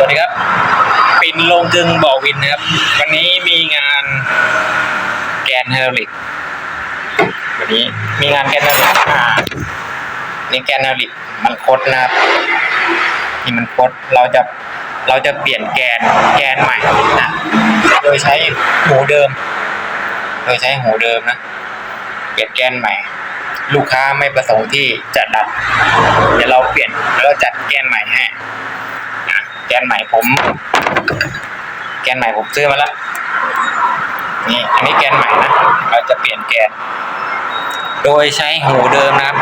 สวัสดีครับ ปินลงกึงบ่อวินนะครับ วันนี้มีงานแกนไฮดรอลิก วันนี้มีงานแกนไฮดรอลิกอ่านี่แกนไฮดรอลิกมันคดนะครับนี่มันคดเราจะเราจะเปลี่ยนแกนแกนใหม่นะโดยใช้หูเดิม โดยใช้หูเดิมนะ เปลี่ยนแกนใหม่ ลูกค้าไม่ประสงค์ที่จะดัดเดี๋ยวเราเปลี่ยนแล้วจัดแกนใหม่ให้ แกนใหม่ผม แกนใหม่ผมซื้อมาแล้วนี่อันนี้แกนใหม่นะเราจะเปลี่ยนแกน โดยใช้หูเดิมนะครับ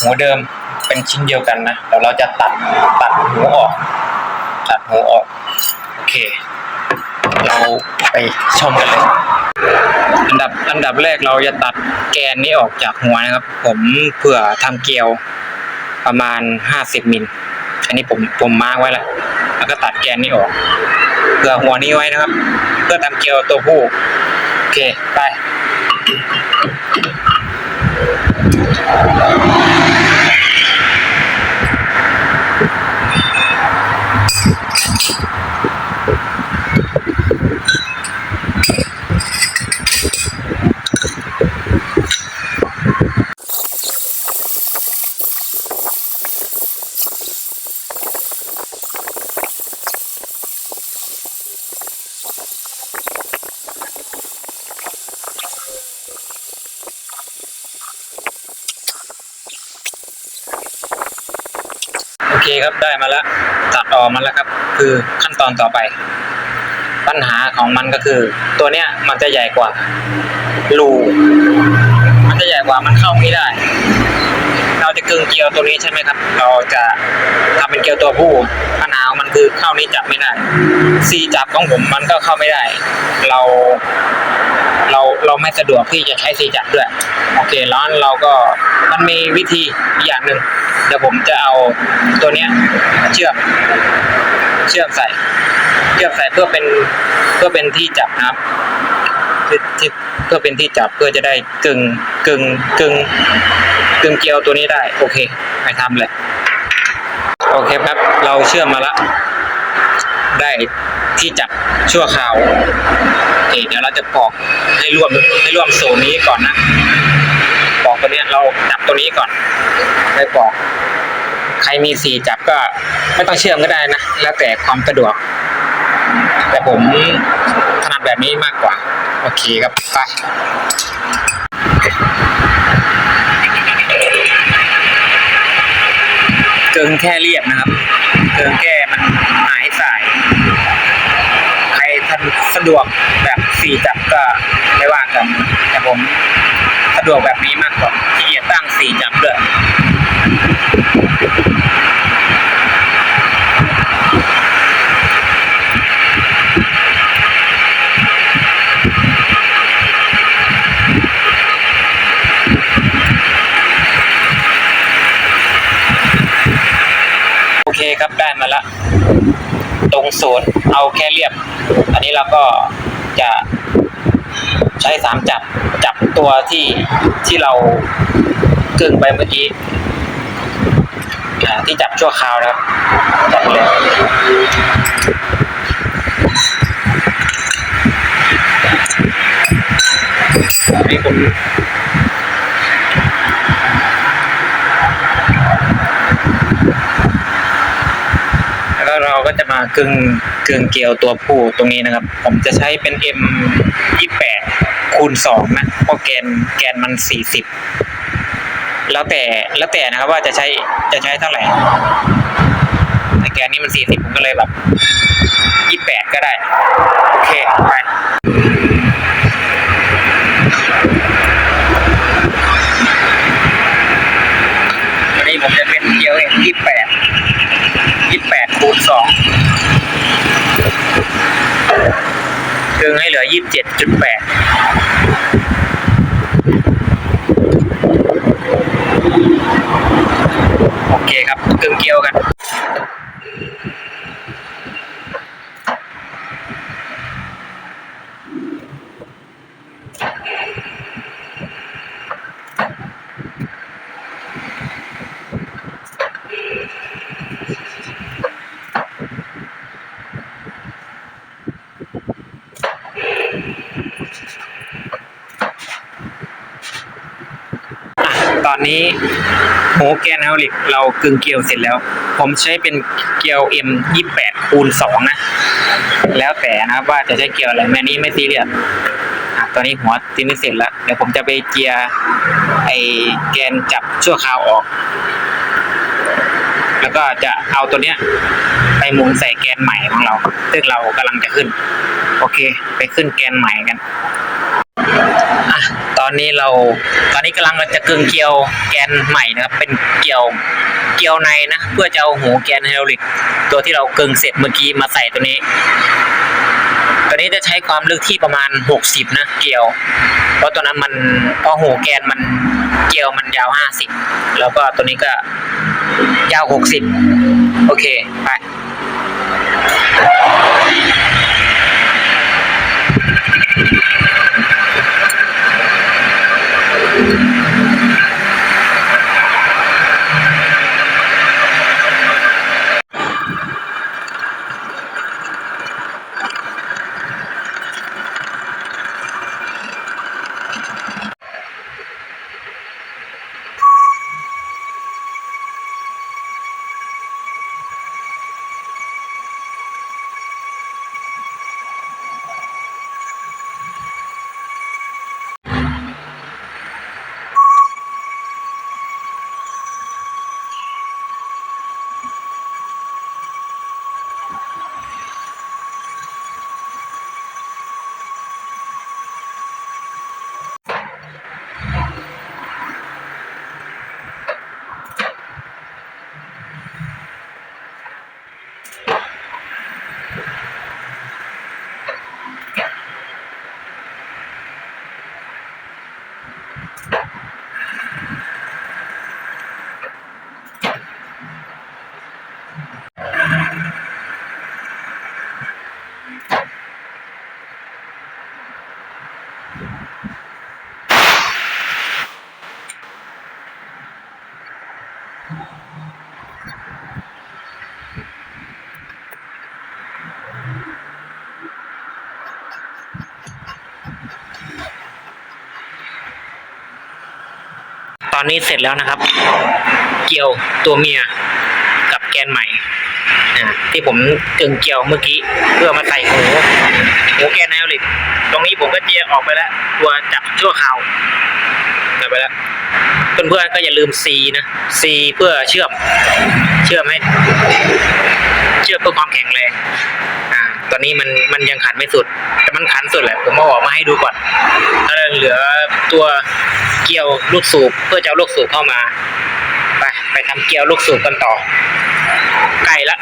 หูเดิมเป็นชิ้นเดียวกันนะเดี๋ยวเราจะตัดตัดหูออก ตัดหูออก โอเค เราไปชมกันเลย อันดับอันดับแรกเราจะตัดแกนนี้ออกจากหัวนะครับ ผมเผื่อทำเกลียว ประมาณห้าสิบมิล อันนี้ผมผมมาร์กไว้แล้ว แล้วก็ตัดแกนนี้ออกเผื่อหัวนี้ไว้นะครับ เพื่อทำเกลียวตัวผู้ โอเค ไปโอ คครับได้มาแล้วตัดออกมาแล้วครับ คือขั้นตอนต่อไป ปัญหาของมันก็คือ ตัวเนี้ยมันจะใหญ่กว่ารูมันจะใหญ่กว่ามันเข้าไม่ได้ เราจะกึงเกลียวตัวนี้ใช่ไหมครับ เราจะทำเป็นเกลียวตัวผู้ปัญหาของมันคือเข้านี้จับไม่ได้ซีจับของผมมันก็เข้าไม่ได้ เราเราเราไม่สะดวกที่จะใช้ซีจับด้วย โอเคแล้วเราก็มันมีวิธีอย่างหนึ่ง เดี๋ยวผมจะเอาตัวเนี้ยเชือกเชือกใส่เชือกใส่เพื่อเป็นเพื่อเป็นที่จับนะครับที่เพื่อเป็นที่จับเพื่อจะได้กึงกึงกึงกึงเกลียวตัวนี้ได้ โอเคไปทำเลยโอเคครับเราเชื่อมมาละ ได้ที่จับชั่วคราวโอเคเดี๋ยวเราจะปอกให้รวมให้รวมโซนนี้ก่อนนะ ตัวเนี้ยเราจับตัวนี้ก่อนไปปอกใครมีสี่จับก็ไม่ต้องเชื่อมก็ได้นะ แล้วแต่ความสะดวก แต่ผมถนัดแบบนี้มากกว่า โอเคครับไปเกิงแค่เรียบนะครับ เกิงแค่มันหายสาย ใครทันสะดวกแบบสี่จับก็ไม่ว่ากันแต่ผม สะดวกแบบนี้มากกว่าที่จะตั้งสี่จับด้วยโอเคครับได้มาละตรงศูนย์เอาแค่เรียบ อันนี้เราก็จะ ใช้สามจับจับตัวที่ที่เรากึ่งไปเมื่อกี้ที่จับชั่วคราวนะครับจับเลยนี่ผมแล้วเราก็จะมากึ่งกึ่งเกลียวตัวผู้ตรงนี้นะครับ ผมจะใช้เป็น M ยี่แปด คูณสองนะเพราะแกนแกนมันสี่สิบแล้วแต่แล้วแต่นะครับว่าจะใช้จะใช้เท่าไหร่แต่แกนนี้มันสี่สิบผมก็เลยแบบยี่แปดก็ได้ โอเคไปวันนี้ผมจะเป็นเกียวเองยี่แปดยี่แปดคูณสองกึ่งให้เหลือยี่สิบเจ็ดจุดแปด กียวกันตอนนี้ หูแกนไฮดรอลิกเรากึ่งเกลียวเสร็จแล้ว ผมใช้เป็นเกลียว M 28คูณ2นะ แล้วแต่นะครับว่าจะใช้เกลียวอะไรแม่นี้ไม่ซีเรียสตอนนี้หัวตีนเสร็จแล้วเดี๋ยวผมจะไปเจียร์ไอแกนจับชั่วคราวออก แล้วก็จะเอาตัวเนี้ย ไปหมุนใส่แกนใหม่ของเราซึ่งเรากำลังจะขึ้น โอเค ไปขึ้นแกนใหม่กัน อนนี้เราตอนนี้กำลังจะกึ่งเกลียวแกนใหม่นะครับ เป็นเกลียวเกลียวในนะเพื่อจะเอาหูแกนไฮดรอลิก ตัวที่เรากึ่งเสร็จเมื่อกี้มาใส่ตัวนี้ ตัวนี้จะใช้ความลึกที่ประมาณ 60 นะ เกลียว เพราะตัวนั้นมันเพราะหูแกนมันเกลียวมันยาว 50 แล้วก็ตัวนี้ก็ยาว 60 โอเค ไป ตอนนี้เสร็จแล้วนะครับ เกี่ยวตัวเมียกับแกนใหม่ที่ผมกึ่งเกี่ยวเมื่อกี้เพื่อมาใส่หูหูแกนไฮดรอลิตรงนี้ผมก็เจียออกไปแล้ว ตัวจับชั่วคราวไปแล้ว เพื่อนๆก็อย่าลืม C นะ C เพื่อเชื่อม เชื่อมให้เชื่อมเพื่อความแข็งแรงอ่าตอนนี้มันมันยังขันไม่สุด แต่มันขันสุดแหละผมเอาออกมาให้ดูก่อนแล้วเหลือตัวเกลียวลูกสูบเพื่อจะเอาลูกสูบเข้ามา ไปไปทำเกลียวลูกสูบกันต่อ ไกลละ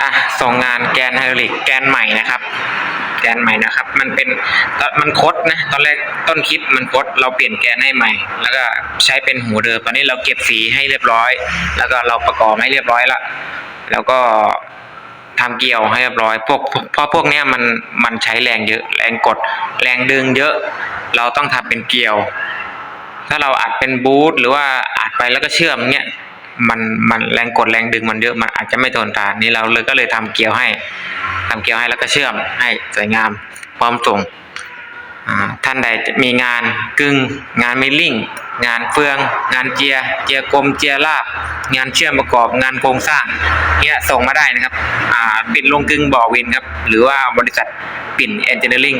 อะ ส่งงานแกนไฮดรอลิกแกนใหม่นะครับ แกนใหม่นะครับ มันเป็นมันคดนะตอนแรกต้นคลิปมันคดเราเปลี่ยนแกนให้ใหม่ แล้วก็ใช้เป็นหูเดิมตอนนี้เราเก็บสีให้เรียบร้อย แล้วก็เราประกอบให้เรียบร้อยละแล้วก็ทำเกี่ยวให้เรียบร้อยพวกเพราะพวกเนี้ยมันมันใช้แรงเยอะ แรงกดแรงดึงเยอะ เราต้องทำเป็นเกี่ยว ถ้าเราอัดเป็นบูทหรือว่าอัดไปแล้วก็เชื่อมเนี้ย มันมันแรงกดแรงดึงมันเยอะมันอาจจะไม่ทนทานนี่เราเลยก็เลยทำเกี่ยวให้ทำเกี่ยวให้แล้วก็เชื่อมให้สวยงามพร้อมส่ง ท่านใดจะมีงานกึ่งงานมิลลิ่ง งานเฟือง งานเจีย เจียกลมเจียราบ งานเชื่อมประกอบงานโครงสร้างเนี่ยส่งมาได้นะครับปิ่นลงกึ่งบ่อวินครับ หรือว่าบริษัทปิ่นเอนจิเนียริ่ง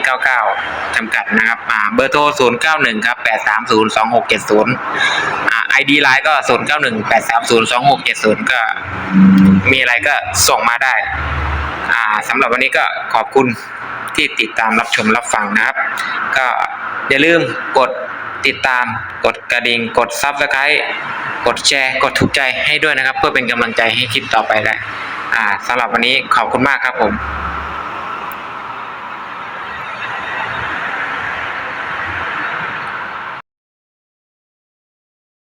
99 จำกัดนะครับเบอร์โทร 091 ครับ 830 2670อ่า ID ไลน์ก็ 091 830 2670 ก็มีอะไรก็ส่งมาได้สำหรับวันนี้ก็ขอบคุณ ที่ติดตามรับชมรับฟังนะครับ ก็อย่าลืมกดติดตาม กดกระดิ่ง กดซับสไครต์กดแชร์ กดถูกใจให้ด้วยนะครับ เพื่อเป็นกำลังใจให้คลิปต่อไปและอ่าสำหรับวันนี้ขอบคุณมากครับผม